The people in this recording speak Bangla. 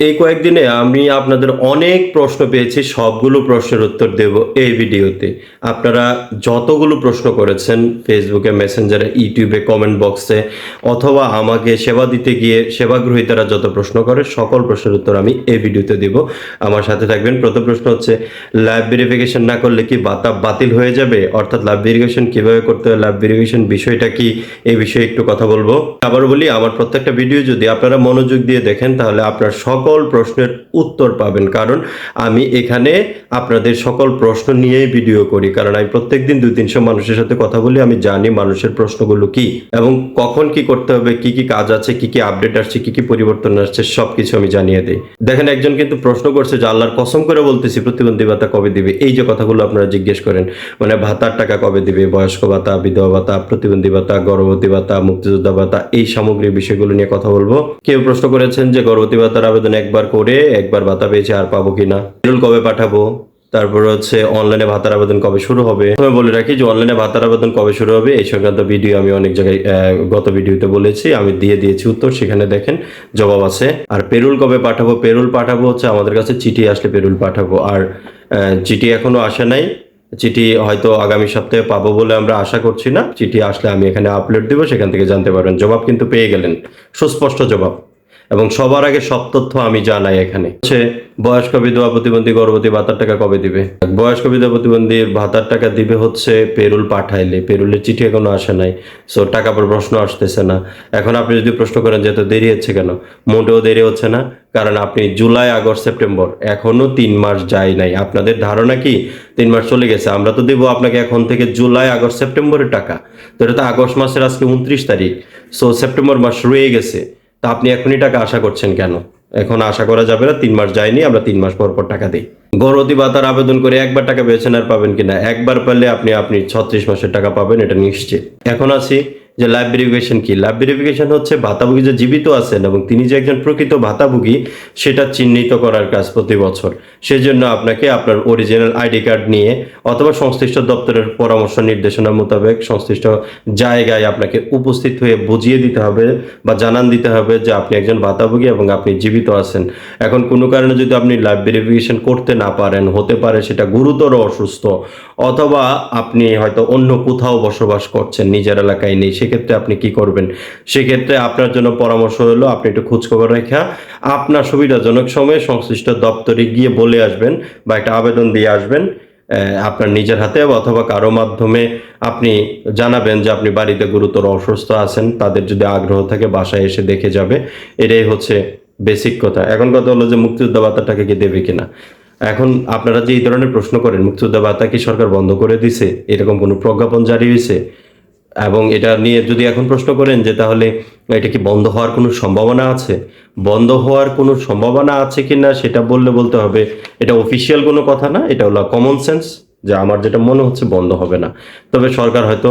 এই কয়েকদিনে আমি আপনাদের অনেক প্রশ্ন পেয়েছি, সবগুলো প্রশ্নের উত্তর দেব এই ভিডিওতে। আপনারা যতগুলো প্রশ্ন করেছেন ফেসবুকে মেসেঞ্জারে ইউটিউবে কমেন্ট বক্সে অথবা আমাকে সেবা দিতে গিয়ে সেবা গ্রহীতারা যত প্রশ্ন করে, সকল প্রশ্নের উত্তর আমি এই ভিডিওতে দিব। আমার সাথে থাকবেন, প্রথম প্রশ্ন হচ্ছে ল্যাব ভেরিফিকেশন না করলে কি বাতা বাতিল হয়ে যাবে? অর্থাৎ ল্যাব ভেরিফিকেশন কীভাবে করতে হয়? ল্যাব ভেরিফিকেশন বিষয়টা কি? এই বিষয়ে একটু কথা বলব। আবার বলি, আমার প্রত্যেকটা ভিডিও যদি আপনারা মনোযোগ দিয়ে দেখেন, তাহলে আপনার সকল প্রশ্নের উত্তর পাবেন। কারণ আমি এখানে আপনাদের সকল প্রশ্ন নিয়েই ভিডিও করি। কারণ আমি প্রত্যেকদিন দুই তিনশো মানুষের সাথে কথা বলি, আমি জানি মানুষের প্রশ্নগুলো কি এবং কখন কি করতে হবে, কি কি কাজ আছে, কি কি আপডেট আসছে, কি কি পরিবর্তন আসছে, সবকিছু আমি জানিয়ে দিই। দেখেন, একজন কিন্তু প্রশ্ন করছে যে আল্লাহর কসম করে বলতেছি প্রতিবন্ধী ভাতা কবে দিবে? এই যে কথাগুলো আপনারা জিজ্ঞেস করেন মানে ভাতার টাকা কবে দিবে? বয়স্ক ভাতা, বিধবা ভাতা প্রতিবন্ধী ভাতা গর্ভবতী ভাতা, মুক্তিযোদ্ধা ভাতা, এই সামগ্রিক বিষয়গুলো নিয়ে কথা বলব। কেউ প্রশ্ন করেছেন যে গর্ভবতী ভাতার আবেদন একবার করে একবার ভাতা পেয়েছে আর পাবো কিনা। বিরুল কবে পাঠাবো? তারপর হচ্ছে অনলাইনে ভাতার আবেদন কবে শুরু হবে? আমি বলে রাখি যে অনলাইনে ভাতার আবেদন কবে শুরু হবে এই সংক্রান্ত ভিডিও আমি অনেক জায়গায় গত ভিডিওতে বলেছি। আমি দিয়ে দিয়েছি উত্তর, সেখানে দেখেন জবাব আছে। আর পেরুল কবে পাঠাবো? পেরুল পাঠাবো হচ্ছে আমাদের কাছে চিঠি আসলে পেরুল পাঠাবো। আর চিঠি এখনও আসে নাই। চিঠি হয়তো আগামী সপ্তাহে পাবো বলে আমরা আশা করছি না। চিঠি আসলে আমি এখানে আপলোড দিব, সেখান থেকে জানতে পারবেন। জবাব কিন্তু পেয়ে গেলেন। সুস্পষ্ট জবাব। এবং সবার আগে সব তথ্য আমি জানাই এখানে। হচ্ছে, বয়স্ক বিধবা প্রতিবন্ধী গর্ভবতী ভাতার টাকা কবে দিবে? বয়স্ক বিধবা প্রতিবন্ধীর ভাতার টাকা দিবে হচ্ছে পেরুল পাঠাইলে। পেরুলের চিঠি এখনও আসে নাই সো টাকা পর প্রশ্ন আসতেছে না। এখন আপনি যদি প্রশ্ন করেন যে এত দেরি হচ্ছে কেন? মোটেও দেরি হচ্ছে না, কারণ আপনি জুলাই, আগস্ট, সেপ্টেম্বর এখনও তিন মাস যায় নাই। আপনাদের ধারণা কি? তিন মাস চলে গেছে, আমরা তো দেবো আপনাকে এখন থেকে জুলাই, আগস্ট, সেপ্টেম্বরের টাকা। তো এটা তো আগস্ট মাসের আজকে উনত্রিশ তারিখ সো সেপ্টেম্বর মাস রয়ে গেছে। তা আপনি এখনই টাকা আশা করছেন কেন? এখন আশা করা যাবে না, তিন মাস যায়নি, আমরা তিন মাস পর পর টাকা দিই। গর্ভবতী ভাতার আবেদন করে একবার টাকা পেয়েছেন আর পাবেন কিনা, একবার পারলে আপনি আপনি ছত্রিশ মাসের টাকা পাবেন, এটা নিশ্চিত। এখন আছি যে লাইভ ভেরিফিকেশন কি? লাইভ ভেরিফিকেশন হচ্ছে ভাতাভোগী যে জীবিত আছেন এবং তিনি যে একজন প্রকৃত ভাতাভোগী, সেটা চিহ্নিত করার কাজ প্রতি বছর। সেজন্য আপনাকে আপনার অরিজিনাল আইডি কার্ড নিয়ে অথবা সংশ্লিষ্ট দপ্তরের পরামর্শ নির্দেশনা মোতাবেক সংশ্লিষ্ট জায়গায় আপনাকে উপস্থিত হয়ে বুঝিয়ে দিতে হবে বা জানান দিতে হবে যে আপনি একজন ভাতাভোগী এবং আপনি জীবিত আছেন। এখন কোনো কারণে যদি আপনি লাইভ ভেরিফিকেশন করতে না পারেন, হতে পারে সেটা গুরুতর অসুস্থ অথবা আপনি হয়তো অন্য কোথাও বসবাস করছেন, নিজের এলাকায় নেই সেক্ষেত্রে আপনি কি করবেন? সেক্ষেত্রে আপনার জন্য পরামর্শ হলো, আপনি একটু খোঁজখবর রেখা, আপনার সুবিধাজনক সময়ে সংশ্লিষ্ট দপ্তরে গিয়ে বলে আসবেন বা একটা আবেদন দিয়ে আসবেন আপনার নিজের হাতে অথবা কারও মাধ্যমে আপনি জানাবেন যে আপনি বাড়িতে গুরুতর অসুস্থ আছেন, তাদের যদি আগ্রহ থাকে বাসায় এসে দেখে যাবে। এটাই হচ্ছে বেসিক কথা। এখন কথা হলো যে মুক্তিযোদ্ধা ভাতাটাকে কি দেবে কিনা? এখন আপনারা যে এই ধরনের প্রশ্ন করেন, মুক্তিযোদ্ধা ভাতা কি সরকার বন্ধ করে দিছে? এরকম কোনো প্রজ্ঞাপন জারি হয়েছে? এবং এটা নিয়ে যদি এখন প্রশ্ন করেন যে তাহলে এটা কি বন্ধ হওয়ার কোনো সম্ভাবনা আছে? বন্ধ হওয়ার কোনো সম্ভাবনা আছে কি না সেটা বললে বলতে হবে, এটা অফিসিয়াল কোনো কথা না, এটা হলো কমন সেন্স যে আমার যেটা মনে হচ্ছে বন্ধ হবে না। তবে সরকার হয়তো